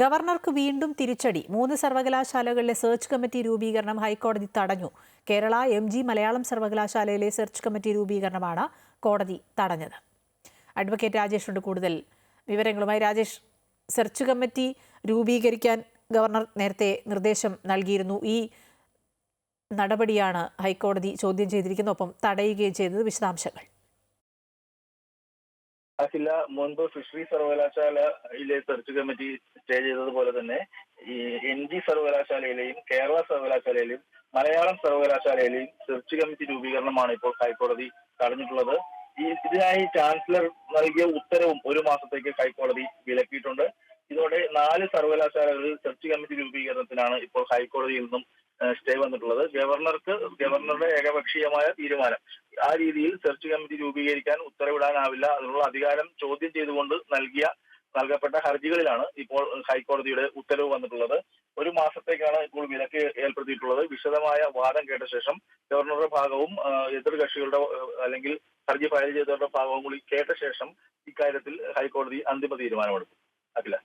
ഗവർണർക്ക് വീണ്ടും തിരിച്ചടി. മൂന്ന് സർവകലാശാലകളിലെ സെർച്ച് കമ്മിറ്റി രൂപീകരണം ഹൈക്കോടതി തടഞ്ഞു. കേരള എം ജി മലയാളം സർവകലാശാലയിലെ സെർച്ച് കമ്മിറ്റി രൂപീകരണമാണ് കോടതി തടഞ്ഞത്. അഡ്വക്കേറ്റ് രാജേഷുണ്ട് കൂടുതൽ വിവരങ്ങളുമായി. രാജേഷ് സെർച്ച് കമ്മിറ്റി രൂപീകരിക്കാൻ ഗവർണർ നേരത്തെ നിർദ്ദേശം നൽകിയിരുന്നു. ഈ നടപടിയാണ് ഹൈക്കോടതി ചോദ്യം ചെയ്തിരിക്കുന്നത്. ഒപ്പം തടയുകയും ചെയ്തത് വിശദാംശങ്ങൾ. അഖില മുൻപ് ഫിഷറി സർവകലാശാലയിലെ സെർച്ച് കമ്മിറ്റി സ്റ്റേ ചെയ്തതുപോലെ തന്നെ ഈ എൻ ജി സർവകലാശാലയിലെയും കേരള സർവകലാശാലയിലെയും മലയാളം സർവകലാശാലയിലെയും സെർച്ച് കമ്മിറ്റി രൂപീകരണമാണ് ഇപ്പോൾ ഹൈക്കോടതി തടഞ്ഞിട്ടുള്ളത്. ഈ ഇതിനായി ചാൻസലർ നൽകിയ ഉത്തരവും ഒരു മാസത്തേക്ക് ഹൈക്കോടതി വിലക്കിയിട്ടുണ്ട്. ഇതോടെ നാല് സർവകലാശാലകളിൽ സെർച്ച് കമ്മിറ്റി രൂപീകരണത്തിനാണ് ഇപ്പോൾ ഹൈക്കോടതിയിൽ നിന്നും സ്റ്റേ വന്നിട്ടുള്ളത്. ഗവർണർക്ക് ഗവർണറുടെ ഏകപക്ഷീയമായ തീരുമാനം ആ രീതിയിൽ സെർച്ച് കമ്മിറ്റി രൂപീകരിക്കാൻ ഉത്തരവിടാനാവില്ല അതിനുള്ള അധികാരം ചോദ്യം ചെയ്തുകൊണ്ട് നൽകിയ നൽകപ്പെട്ട ഹർജികളിലാണ് ഇപ്പോൾ ഹൈക്കോടതിയുടെ ഉത്തരവ് വന്നിട്ടുള്ളത്. ഒരു മാസത്തേക്കാണ് ഇപ്പോൾ വിലക്ക് ഏർപ്പെടുത്തിയിട്ടുള്ളത്. വിശദമായ വാദം കേട്ട ശേഷം ഗവർണറുടെ ഭാഗവും എതിർ കക്ഷികളുടെ അല്ലെങ്കിൽ ഹർജി ഫയൽ ചെയ്തവരുടെ ഭാഗവും കൂടി കേട്ട ശേഷം ഇക്കാര്യത്തിൽ ഹൈക്കോടതി അന്തിമ തീരുമാനമെടുക്കും. അഖില.